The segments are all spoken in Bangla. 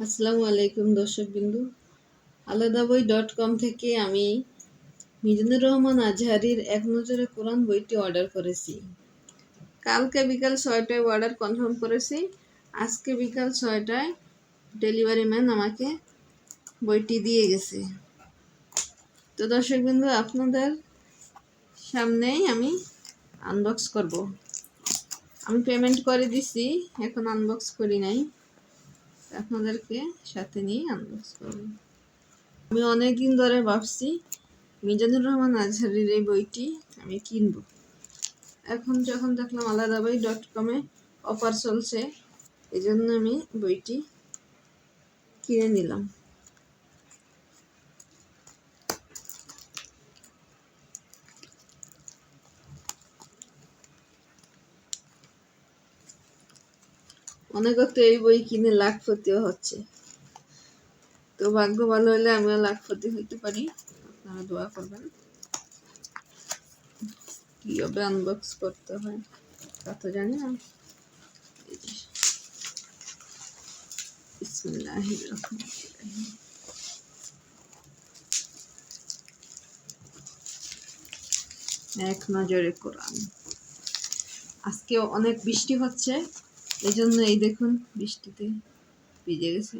আসসালামু আলাইকুম দর্শক বিন্দু আলাদা বই ডট কম থেকে আমি মিজানুর রহমান আজহারির এক নজরে কোরআন বইটি অর্ডার করেছি। কালকে বিকাল ছয়টায় অর্ডার কনফার্ম করেছি। আজকে বিকাল ছয়টায় ডেলিভারি ম্যান আমাকে বইটি দিয়ে গেছে। তো দর্শক বিন্দু আপনাদের সামনেই আমি আনবক্স করব। আমি পেমেন্ট করে দিছি, এখন আনবক্স করি নাই। আপনাদেরকে সাথে নিয়ে আনবক্স করব। আমি অনেক দিন ধরে ভাবছি, মিজানুর রহমান আজহারির এই বইটি আমি কিনব। এখন যখন দেখলাম আলাদা বই ডট কমে অফার চলছে এই জন্য আমি বইটি কিনে নিলাম। অনেকে তো এই বই কিনে লাখপতিও হচ্ছে। তো ভাগ্য ভালো হলে আমিও লাখপতি হইতে পারি। আপনারা দোয়া করবেন। কীভাবে আনবক্স করতে হয়, তা তো জানি না। এক নজরে কোরআন। আজকে অনেক বৃষ্টি হচ্ছে। এই জন্য এই দেখুন, বৃষ্টিতে ভিজে গেছে।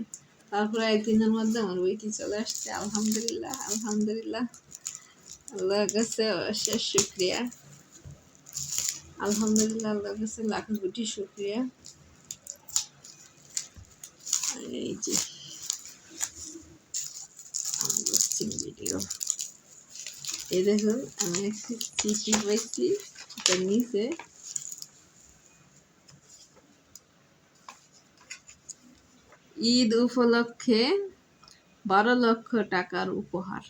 তারপরে এক দিনের মধ্যে আমার বইটি চলে আসছে, আলহামদুলিল্লাহ আলহামদুলিল্লাহ। আল্লাহর কাছে অশেষ শুক্রিয়া। আলহামদুলিল্লাহ, আল্লাহর কাছে লাখ কোটি শুক্রিয়া। এই যে ভিডিও এই দেখুন, আমি একটি চিঠি পাইছি এটার নিচে ঈদ উপলক্ষে বারো লক্ষ টাকার উপহার।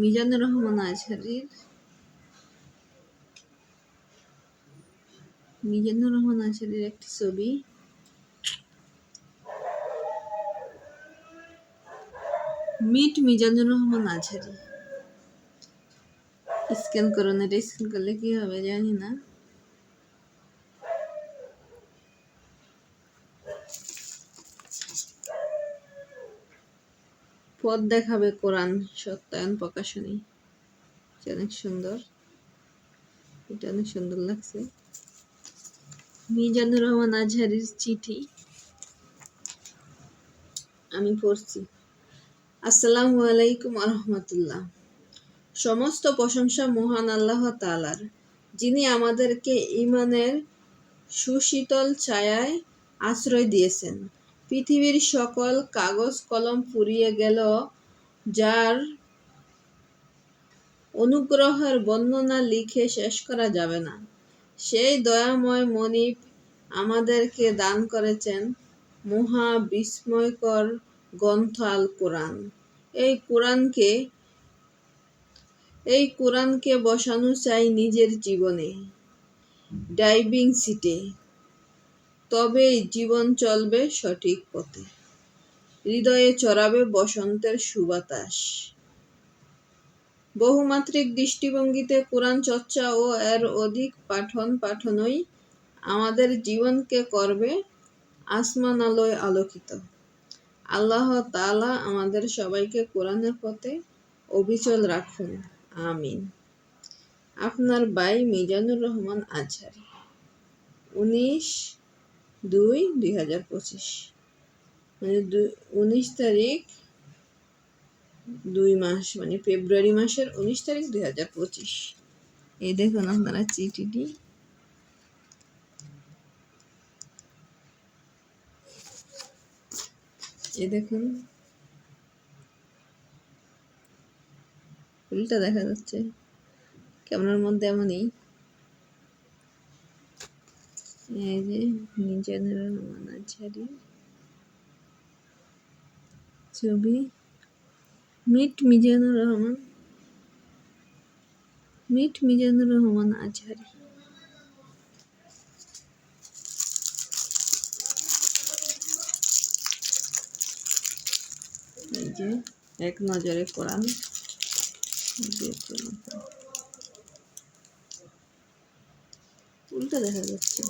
মিজানুর রহমান আজহারির মিজানুর রহমান আজহারির একটি ছবি। মিট মিজানুর রহমান আজহারি স্ক্যান করুন এটা স্ক্যান করলে কি হবে জানি না। পথ দেখাবে কোরআন সত্যায়ন প্রকাশনী। অনেক সুন্দর। এটা অনেক সুন্দর লাগছে। মিজানুর রহমান আজহারির চিঠি। আমি পড়ছি। আসসালামু আলাইকুম রহমতুল্লাহ সমস্ত প্রশংসা মহান আল্লাহ তালার যিনি আমাদেরকে ইমানের সুশীতল ছায়ায় আশ্রয় দিয়েছেন। পৃথিবীর সকল কাগজ কলম ফুরিয়ে গেল, যার অনুগ্রহের বর্ণনা লিখে শেষ করা যাবে না। সেই দয়াময় মনিব আমাদেরকে দান করেছেন মহা বিস্ময়কর গ্রন্থ আল কোরআন। এই কোরআনকে এই কোরআনকে বসানো চাই নিজের জীবনে। ডাইভিং সিটে। তবেই জীবন চলবে সঠিক পথে। হৃদয়ে চড়াবে বসন্তের সুবাতাস। বহুমাত্রিক দৃষ্টিভঙ্গিতে কোরআন চর্চা ও এর অধিক পাঠন পাঠনই আমাদের জীবনকে করবে আসমান আলোয় আলোকিত। আল্লাহ তাআলা আমাদের সবাইকে কোরআনের পথে অবিচল রাখুন। আমিন। আপনার ভাই মিজানুর রহমান আজহারি, উনিশ দুই দুই হাজার পঁচিশ। মানে উনিশ তারিখ দুই মাস মানে ফেব্রুয়ারি মাসের উনিশ তারিখ দুই হাজার পঁচিশ। এই দেখুন আপনারা চিঠিটি। এই দেখুন। ফুলটা দেখা যাচ্ছে। ক্যামেরার মধ্যে এমনই। এই যে রহমান আজহারি ছবি। মিট মিজানুর রহমান। মিট মিজানুর রহমান আজহারি যে এক নজরে কোরআন উল্টো দেখা যাচ্ছে।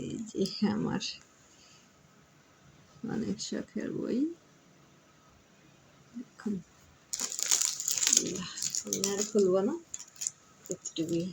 এই যে আমার অনেক শখের বই। এখন। না। এতটুকুই